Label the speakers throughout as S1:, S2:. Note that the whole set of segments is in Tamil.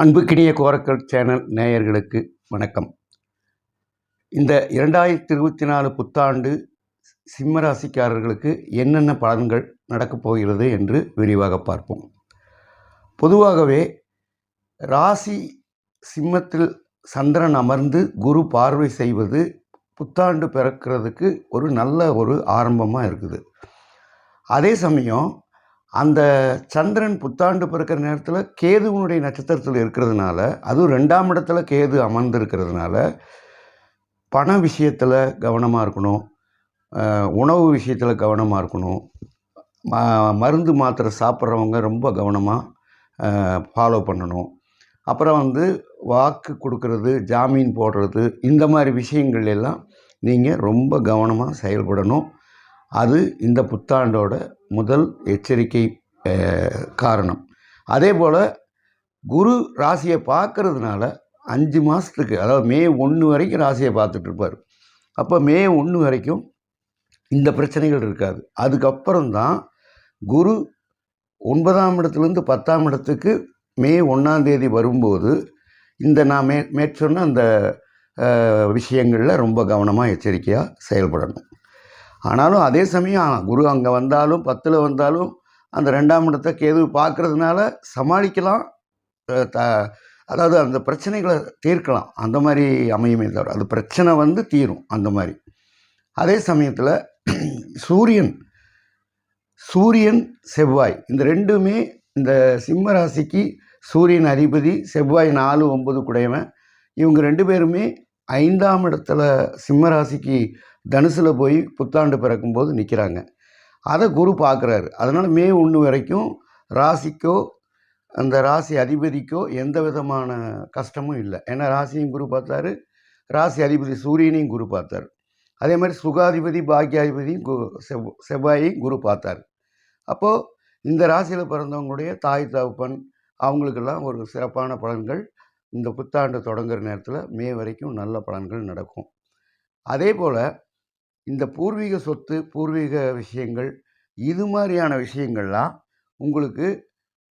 S1: அன்புக்கினிய கோரக்கல் சேனல் நேயர்களுக்கு வணக்கம். இந்த இரண்டாயிரத்தி இருபத்தி நாலு புத்தாண்டு சிம்ம ராசிக்காரர்களுக்கு என்னென்ன பலன்கள் நடக்கப் போகிறது என்று விரிவாக பார்ப்போம். பொதுவாகவே ராசி சிம்மத்தில் சந்திரன் அமர்ந்து குரு பார்வை செய்வது புத்தாண்டு பிறக்கிறதுக்கு ஒரு நல்ல ஒரு ஆரம்பமாக இருக்குது. அதே சமயம் அந்த சந்திரன் புத்தாண்டு பிறக்கிற நேரத்தில் கேதுவனுடைய நட்சத்திரத்தில் இருக்கிறதுனால அதுவும் ரெண்டாம் இடத்துல கேது அமர்ந்திருக்கிறதுனால பண விஷயத்தில் கவனமாக இருக்கணும். உணவு விஷயத்தில் கவனமாக இருக்கணும். ம- மருந்து மாத்திரை சாப்பிட்றவங்க ரொம்ப கவனமாக ஃபாலோ பண்ணணும். அப்புறம் வந்து வாக்கு கொடுக்கறது ஜாமீன் போடுறது இந்த மாதிரி விஷயங்கள் எல்லாம் நீங்கள் ரொம்ப கவனமாக செயல்படணும். அது இந்த புத்தாண்டோட முதல் எச்சரிக்கை காரணம். அதே போல் குரு ராசியை பார்க்கறதுனால அஞ்சு மாதத்துக்கு அதாவது மே ஒன்று வரைக்கும் ராசியை பார்த்துட்ருப்பார். அப்போ மே ஒன்று வரைக்கும் இந்த பிரச்சனைகள் இருக்காது. அதுக்கப்புறம் தான் குரு ஒன்பதாம் இடத்துலேருந்து பத்தாம் இடத்துக்கு மே ஒன்றாம் தேதி வரும்போது இந்த நான் மே மேற்சொன்ன அந்த விஷயங்களில் ரொம்ப கவனமாக எச்சரிக்கையாக செயல்படணும். ஆனாலும் அதே சமயம் குரு அங்கே வந்தாலும் பத்தில் வந்தாலும் அந்த ரெண்டாம் இடத்தை கேது பார்க்கறதுனால சமாளிக்கலாம். த அதாவது அந்த பிரச்சனைகளை தீர்க்கலாம். அந்த மாதிரி அமையுமே தவிர அது பிரச்சனை வந்து தீரும் அந்த மாதிரி. அதே சமயத்தில் சூரியன் சூரியன் செவ்வாய் இந்த ரெண்டுமே இந்த சிம்ம ராசிக்கு சூரியன் அதிபதி செவ்வாய் நாலு ஒன்பது குடையவன். இவங்க ரெண்டு பேருமே ஐந்தாம் இடத்துல சிம்ம ராசிக்கு தனுசில் போய் புத்தாண்டு பிறக்கும்போது நிற்கிறாங்க அதை குரு பார்க்குறாரு அதனால் மே ஒன்று வரைக்கும் ராசிக்கோ அந்த ராசி அதிபதிக்கோ எந்த விதமான கஷ்டமும் இல்லை. ஏன்னா ராசியும் குரு பார்த்தாரு ராசி அதிபதி சூரியனையும் குரு பார்த்தார் அதே மாதிரி சுகாதிபதி பாக்கியாதிபதியும் கு செவ் செவ்வாயையும் குரு பார்த்தார் அப்போது இந்த ராசியில் பிறந்தவங்களுடைய தாய் தகப்பன் அவங்களுக்கெல்லாம் ஒரு சிறப்பான பலன்கள். இந்த புத்தாண்டு தொடங்குற நேரத்தில் மே வரைக்கும் நல்ல பலன்கள் நடக்கும். அதே போல் இந்த பூர்வீக சொத்து பூர்வீக விஷயங்கள் இது மாதிரியான விஷயங்கள்லாம் உங்களுக்கு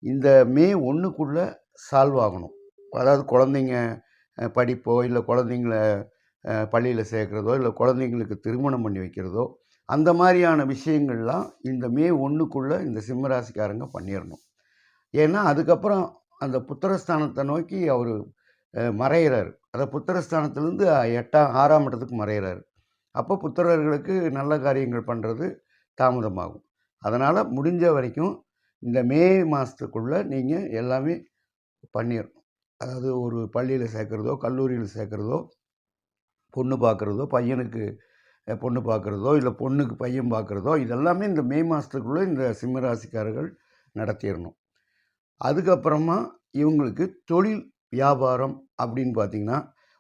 S1: இந்த மே ஒன்றுக்குள்ளே சால்வ் ஆகணும். அதாவது குழந்தைங்க படிப்போ இல்லை குழந்தைங்கள பள்ளியில் சேர்க்குறதோ இல்லை குழந்தைங்களுக்கு திருமணம் பண்ணி வைக்கிறதோ அந்த மாதிரியான விஷயங்கள்லாம் இந்த மே ஒன்றுக்குள்ளே இந்த சிம்மராசிக்காரங்க பண்ணிடணும் ஏன்னா அதுக்கப்புறம் அந்த புத்திரஸ்தானத்தை நோக்கி அவர் மறைகிறார் அந்த புத்திரஸ்தானத்திலேருந்து எட்டாம் ஆறாம் இடத்துக்கு மறைகிறார் அப்போ புத்திரர்களுக்கு நல்ல காரியங்கள் பண்ணுறது தாமதமாகும். அதனால் முடிஞ்ச வரைக்கும் இந்த மே மாதத்துக்குள்ளே நீங்கள் எல்லாமே பண்ணிடணும் அதாவது ஒரு பள்ளியில் சேர்க்குறதோ கல்லூரியில் சேர்க்குறதோ பொண்ணு பார்க்குறதோ பையனுக்கு பொண்ணு பார்க்குறதோ இல்லை பொண்ணுக்கு பையன் பார்க்குறதோ இதெல்லாமே இந்த மே மாதத்துக்குள்ளே இந்த சிம்மராசிக்காரர்கள் நடத்திடணும் அதுக்கப்புறமா இவங்களுக்கு தொழில் வியாபாரம் அப்படின்னு பார்த்தீங்கன்னா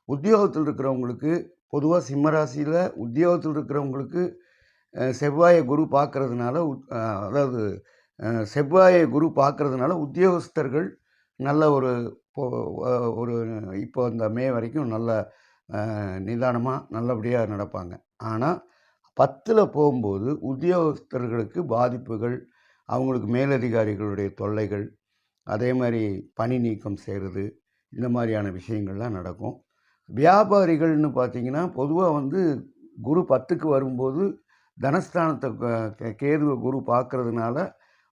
S1: உத்தியோகத்தில் இருக்கிறவங்களுக்கு பொதுவாக சிம்மராசியில் உத்தியோகத்தில் இருக்கிறவங்களுக்கு செவ்வாயை குரு பார்க்கறதுனால அதாவது செவ்வாயை குரு பார்க்கறதுனால உத்தியோகஸ்தர்கள் நல்ல ஒரு ஒரு இப்போ இந்த மே வரைக்கும் நல்ல நிதானமாக நல்லபடியாக நடப்பாங்க. ஆனால் பத்தில் போகும்போது உத்தியோகஸ்தர்களுக்கு பாதிப்புகள் அவங்களுக்கு மேலதிகாரிகளுடைய தொல்லைகள் அதே மாதிரி பணி நீக்கம் செய்கிறது இந்த மாதிரியான விஷயங்கள்லாம் நடக்கும். வியாபாரிகள்னு பார்த்தீங்கன்னா பொதுவாக வந்து குரு பத்துக்கு வரும்போது தனஸ்தானத்தை க- கேதுவை குரு பார்க்குறதுனால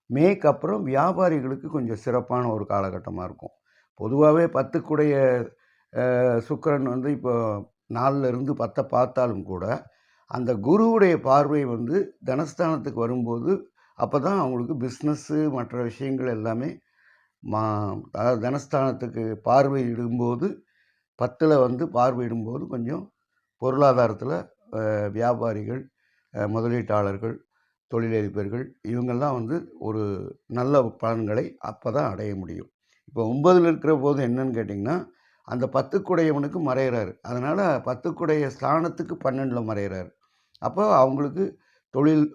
S1: மேக்கு அப்புறம் வியாபாரிகளுக்கு கொஞ்சம் சிறப்பான ஒரு காலகட்டமாக இருக்கும். பொதுவாகவே பத்துக்குடைய சுக்கரன் சுக்கிரன் வந்து இப்போ நாலுலேருந்து பத்தை பார்த்தாலும் கூட அந்த குருவுடைய பார்வை வந்து தனஸ்தானத்துக்கு வரும்போது அப்போ தான் அவங்களுக்கு பிஸ்னஸ்ஸு மற்ற விஷயங்கள் எல்லாமே மா அதாவது தனஸ்தானத்துக்கு பார்வையிடும்போது பத்தில் வந்து பார்வையிடும்போது கொஞ்சம் பொருளாதாரத்தில் வியாபாரிகள் முதலீட்டாளர்கள் தொழிலதிபர்கள் இவங்கெல்லாம் வந்து ஒரு நல்ல பலன்களை அப்போ தான் அடைய முடியும். இப்போ ஒன்பதில் இருக்கிற போது என்னன்னு கேட்டிங்கன்னா அந்த பத்துக்குடையவனுக்கு மறையிறாரு. அதனால் பத்துக்குடைய ஸ்தானத்துக்கு பன்னெண்டில் மறையிறாரு. அப்போ அவங்களுக்கு தொழில்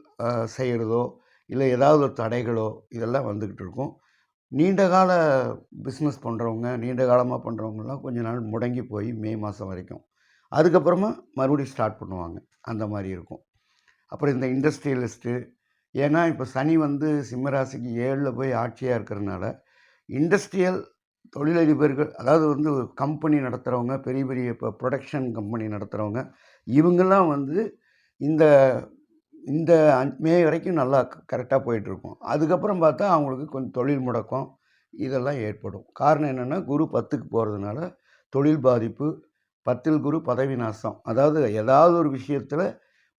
S1: செய்கிறதோ இல்லை ஏதாவது ஒரு தடைகளோ இதெல்லாம் வந்துக்கிட்டு இருக்கும். நீண்ட கால பிஸ்னஸ் பண்ணுறவங்க நீண்ட காலமாக பண்ணுறவங்கலாம் கொஞ்ச நாள் முடங்கி போய் மே மாதம் வரைக்கும். அதுக்கப்புறமா மறுபடியும் ஸ்டார்ட் பண்ணுவாங்க. அந்த மாதிரி இருக்கும். அப்புறம் இந்த இண்டஸ்ட்ரியலிஸ்ட்டு ஏன்னா இப்போ சனி வந்து சிம்மராசிக்கு ஏழில் போய் ஆட்சியாக இருக்கிறனால இண்டஸ்ட்ரியல் தொழிலதிபர்கள் அதாவது வந்து கம்பெனி நடத்துகிறவங்க பெரிய பெரிய இப்போ ப்ரொடக்ஷன் கம்பெனி நடத்துகிறவங்க இவங்கெல்லாம் வந்து இந்த இந்த மே வரைக்கும் நல்லா கரெக்டாக போயிட்டுருக்கும். அதுக்கப்புறம் பார்த்தா அவங்களுக்கு கொஞ்சம் தொழில் முடக்கம் இதெல்லாம் ஏற்படும். காரணம் என்னென்னா குரு பத்துக்கு போகிறதுனால தொழில் பாதிப்பு பத்தில் குரு பதவி நாசம். அதாவது ஏதாவது ஒரு விஷயத்தில்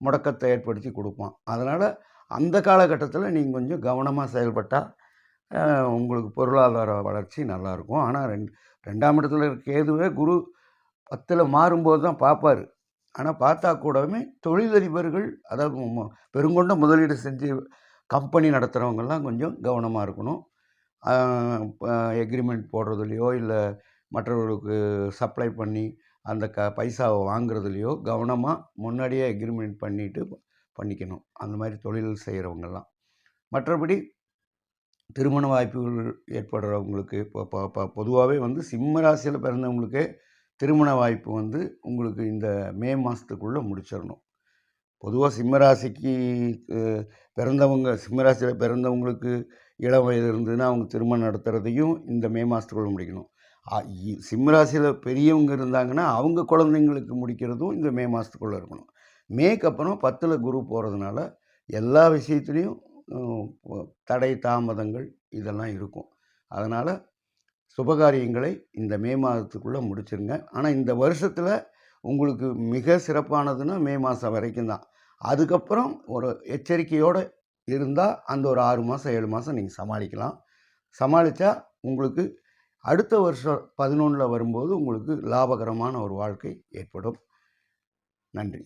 S1: முடக்கத்தை ஏற்படுத்தி கொடுப்பான். அதனால் அந்த காலகட்டத்தில் நீங்கள் கொஞ்சம் கவனமாக செயல்பட்டால் உங்களுக்கு பொருளாதார வளர்ச்சி நல்லாயிருக்கும் ஆனால் ரெண் ரெண்டாம் இடத்துல இருக்க கேதுவே குரு பத்தில் மாறும்போது தான் பார்ப்பார் ஆனால் பார்த்தா கூடவே தொழிலதிபர்கள் அதாவது பெருங்கொண்ட முதலீடு செஞ்சு கம்பெனி நடத்துகிறவங்கெல்லாம் கொஞ்சம் கவனமாக இருக்கணும். எக்ரிமெண்ட் போடுறதுலையோ இல்லை மற்றவர்களுக்கு சப்ளை பண்ணி அந்த க பைசாவை வாங்குறதுலையோ கவனமாக முன்னாடியே எக்ரிமெண்ட் பண்ணிட்டு பண்ணிக்கணும். அந்த மாதிரி தொழில் செய்கிறவங்கெல்லாம் மற்றபடி திருமண வாய்ப்புகள் ஏற்படுறவங்களுக்கு இப்போ பொதுவாகவே வந்து சிம்ம ராசியில் பிறந்தவங்களுக்கே திருமண வாய்ப்பு வந்து உங்களுக்கு இந்த மே மாதத்துக்குள்ளே முடிச்சிடணும் பொதுவாக சிம்மராசிக்கு பிறந்தவங்க சிம்மராசியில் பிறந்தவங்களுக்கு இளம் வயது இருந்ததுன்னா அவங்க திருமணம் நடத்துகிறதையும் இந்த மே மாதத்துக்குள்ளே முடிக்கணும். சிம்மராசியில் பெரியவங்க இருந்தாங்கன்னா அவங்க குழந்தைங்களுக்கு முடிக்கிறதும் இந்த மே மாதத்துக்குள்ளே இருக்கணும். மேக்கு அப்புறம் பத்தில் குரு போகிறதுனால எல்லா விஷயத்துலேயும் தடை தாமதங்கள் இதெல்லாம் இருக்கும். அதனால் சுபகாரியங்களை இந்த மே மாதத்துக்குள்ளே முடிச்சிருங்க. ஆனால் இந்த வருஷத்தில் உங்களுக்கு மிக சிறப்பானதுன்னா மே மாதம் வரைக்கும் தான். அதுக்கப்புறம் ஒரு எச்சரிக்கையோடு இருந்தால் அந்த ஒரு ஆறு மாதம் ஏழு மாதம் நீங்கள் சமாளிக்கலாம். சமாளித்தா உங்களுக்கு அடுத்த வருஷம் பதினொன்றில் வரும்போது உங்களுக்கு லாபகரமான ஒரு வாழ்க்கை ஏற்படும். நன்றி.